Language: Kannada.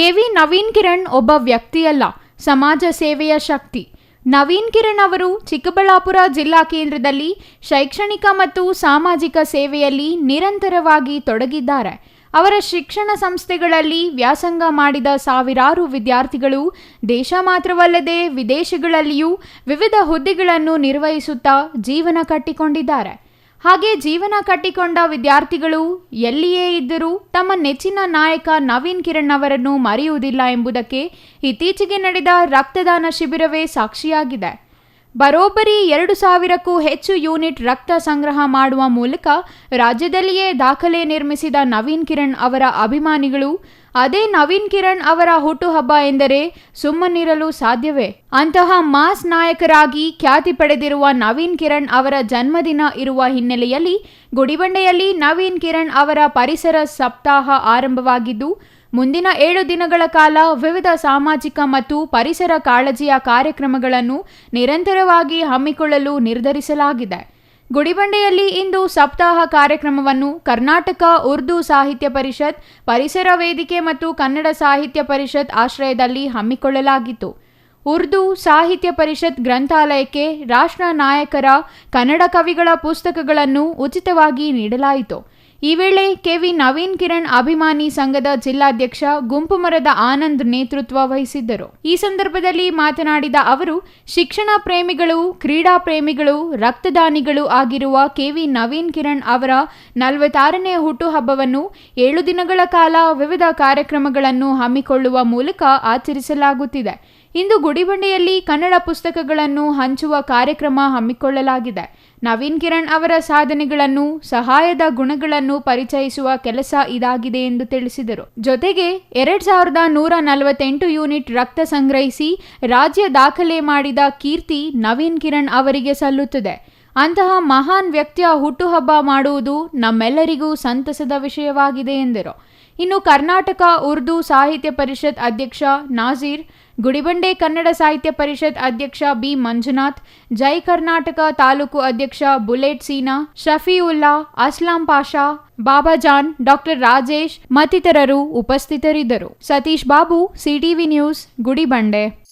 ಕೆವಿ ನವೀನ್ ಕಿರಣ್ ಒಬ್ಬ ವ್ಯಕ್ತಿಯಲ್ಲ, ಸಮಾಜ ಸೇವೆಯ ಶಕ್ತಿ. ನವೀನ್ ಕಿರಣ್ ಅವರು ಚಿಕ್ಕಬಳ್ಳಾಪುರ ಜಿಲ್ಲಾ ಕೇಂದ್ರದಲ್ಲಿ ಶೈಕ್ಷಣಿಕ ಮತ್ತು ಸಾಮಾಜಿಕ ಸೇವೆಯಲ್ಲಿ ನಿರಂತರವಾಗಿ ತೊಡಗಿದ್ದಾರೆ. ಅವರ ಶಿಕ್ಷಣ ಸಂಸ್ಥೆಗಳಲ್ಲಿ ವ್ಯಾಸಂಗ ಮಾಡಿದ ಸಾವಿರಾರು ವಿದ್ಯಾರ್ಥಿಗಳು ದೇಶ ಮಾತ್ರವಲ್ಲದೆ ವಿದೇಶಗಳಲ್ಲಿಯೂ ವಿವಿಧ ಹುದ್ದೆಗಳನ್ನು ನಿರ್ವಹಿಸುತ್ತಾ ಜೀವನ ಕಟ್ಟಿಕೊಂಡಿದ್ದಾರೆ. ಹಾಗೆ ಜೀವನ ಕಟ್ಟಿಕೊಂಡ ವಿದ್ಯಾರ್ಥಿಗಳು ಎಲ್ಲಿಯೇ ಇದ್ದರೂ ತಮ್ಮ ನೆಚ್ಚಿನ ನಾಯಕ ನವೀನ್ ಕಿರಣ್ ಅವರನ್ನು ಮರೆಯುವುದಿಲ್ಲ ಎಂಬುದಕ್ಕೆ ಇತ್ತೀಚೆಗೆ ನಡೆದ ರಕ್ತದಾನ ಶಿಬಿರವೇ ಸಾಕ್ಷಿಯಾಗಿದೆ. ಬರೋಬ್ಬರಿ ಎರಡು ಸಾವಿರಕ್ಕೂ ಹೆಚ್ಚು ಯೂನಿಟ್ ರಕ್ತ ಸಂಗ್ರಹ ಮಾಡುವ ಮೂಲಕ ರಾಜ್ಯದಲ್ಲಿಯೇ ದಾಖಲೆ ನಿರ್ಮಿಸಿದ ನವೀನ್ ಕಿರಣ್ ಅವರ ಅಭಿಮಾನಿಗಳು ಅದೇ ನವೀನ್ ಕಿರಣ್ ಅವರ ಹುಟ್ಟುಹಬ್ಬ ಎಂದರೆ ಸುಮ್ಮನಿರಲು ಸಾಧ್ಯವೇ? ಅಂತಹ ಮಾಸ್ ನಾಯಕರಾಗಿ ಖ್ಯಾತಿ ಪಡೆದಿರುವ ನವೀನ್ ಕಿರಣ್ ಅವರ ಜನ್ಮದಿನ ಇರುವ ಹಿನ್ನೆಲೆಯಲ್ಲಿ ಗುಡಿಬಂಡೆಯಲ್ಲಿ ನವೀನ್ ಕಿರಣ್ ಅವರ ಪರಿಸರ ಸಪ್ತಾಹ ಆರಂಭವಾಗಿದ್ದು, ಮುಂದಿನ ಏಳು ದಿನಗಳ ಕಾಲ ವಿವಿಧ ಸಾಮಾಜಿಕ ಮತ್ತು ಪರಿಸರ ಕಾಳಜಿಯ ಕಾರ್ಯಕ್ರಮಗಳನ್ನು ನಿರಂತರವಾಗಿ ಹಮ್ಮಿಕೊಳ್ಳಲು ನಿರ್ಧರಿಸಲಾಗಿದೆ. ಗುಡಿಬಂಡೆಯಲ್ಲಿ ಇಂದು ಸಪ್ತಾಹ ಕಾರ್ಯಕ್ರಮವನ್ನು ಕರ್ನಾಟಕ ಉರ್ದು ಸಾಹಿತ್ಯ ಪರಿಷತ್, ಪರಿಸರ ವೇದಿಕೆ ಮತ್ತು ಕನ್ನಡ ಸಾಹಿತ್ಯ ಪರಿಷತ್ ಆಶ್ರಯದಲ್ಲಿ ಹಮ್ಮಿಕೊಳ್ಳಲಾಗಿತ್ತು. ಉರ್ದು ಸಾಹಿತ್ಯ ಪರಿಷತ್ ಗ್ರಂಥಾಲಯಕ್ಕೆ ರಾಷ್ಟ್ರ ನಾಯಕರ ಕನ್ನಡ ಕವಿಗಳ ಪುಸ್ತಕಗಳನ್ನು ಉಚಿತವಾಗಿ ನೀಡಲಾಯಿತು. ಈ ವೇಳೆ ಕೆವಿ ನವೀನ್ ಕಿರಣ್ ಅಭಿಮಾನಿ ಸಂಘದ ಜಿಲ್ಲಾಧ್ಯಕ್ಷ ಗುಂಪು ಮರದ ಆನಂದ್ ನೇತೃತ್ವ ವಹಿಸಿದ್ದರು. ಈ ಸಂದರ್ಭದಲ್ಲಿ ಮಾತನಾಡಿದ ಅವರು, ಶಿಕ್ಷಣ ಪ್ರೇಮಿಗಳು, ಕ್ರೀಡಾ ಪ್ರೇಮಿಗಳು, ರಕ್ತದಾನಿಗಳು ಆಗಿರುವ ಕೆವಿ ನವೀನ್ ಕಿರಣ್ ಅವರ ನಲವತ್ತಾರನೇ ಹುಟ್ಟುಹಬ್ಬವನ್ನು ಏಳು ದಿನಗಳ ಕಾಲ ವಿವಿಧ ಕಾರ್ಯಕ್ರಮಗಳನ್ನು ಹಮ್ಮಿಕೊಳ್ಳುವ ಮೂಲಕ ಆಚರಿಸಲಾಗುತ್ತಿದೆ. ಇಂದು ಗುಡಿಬಂಡೆಯಲ್ಲಿ ಕನ್ನಡ ಪುಸ್ತಕಗಳನ್ನು ಹಂಚುವ ಕಾರ್ಯಕ್ರಮ ಹಮ್ಮಿಕೊಳ್ಳಲಾಗಿದೆ. ನವೀನ್ ಕಿರಣ್ ಅವರ ಸಾಧನೆಗಳನ್ನು, ಸಹಾಯದ ಗುಣಗಳನ್ನು ಪರಿಚಯಿಸುವ ಕೆಲಸ ಇದಾಗಿದೆ ಎಂದು ತಿಳಿಸಿದರು. ಜೊತೆಗೆ ಎರಡ್ ಸಾವಿರದ ನೂರ ನಲವತ್ತೆಂಟು ಯೂನಿಟ್ ರಕ್ತ ಸಂಗ್ರಹಿಸಿ ರಾಜ್ಯ ದಾಖಲೆ ಮಾಡಿದ ಕೀರ್ತಿ ನವೀನ್ ಕಿರಣ್ ಅವರಿಗೆ ಸಲ್ಲುತ್ತದೆ. ಅಂತಹ ಮಹಾನ್ ವ್ಯಕ್ತಿಯ ಹುಟ್ಟುಹಬ್ಬ ಮಾಡುವುದು ನಮ್ಮೆಲ್ಲರಿಗೂ ಸಂತಸದ ವಿಷಯವಾಗಿದೆ ಎಂದರು. ಇನ್ನು ಕರ್ನಾಟಕ ಉರ್ದು ಸಾಹಿತ್ಯ ಪರಿಷತ್ ಅಧ್ಯಕ್ಷ ನಾಜೀರ್ ಗುಡಿಬಂಡೆ ಕನ್ನಡ ಸಾಹಿತ್ಯ ಪರಿಷತ್ ಅಧ್ಯಕ್ಷ ಬಿ ಮಂಜುನಾಥ್, ಜೈ ಕರ್ನಾಟಕ ತಾಲೂಕು ಅಧ್ಯಕ್ಷ ಬುಲೆಟ್ ಸೀನಾ, ಶಫೀವುಲ್ಲಾ, ಅಸ್ಲಾಂ ಪಾಷಾ, ಬಾಬಾಜಾನ್, ಡಾಕ್ಟರ್ ರಾಜೇಶ್ ಮತ್ತಿತರರು ಉಪಸ್ಥಿತರಿದ್ದರು. Satish Babu, CTV news, Gudibande.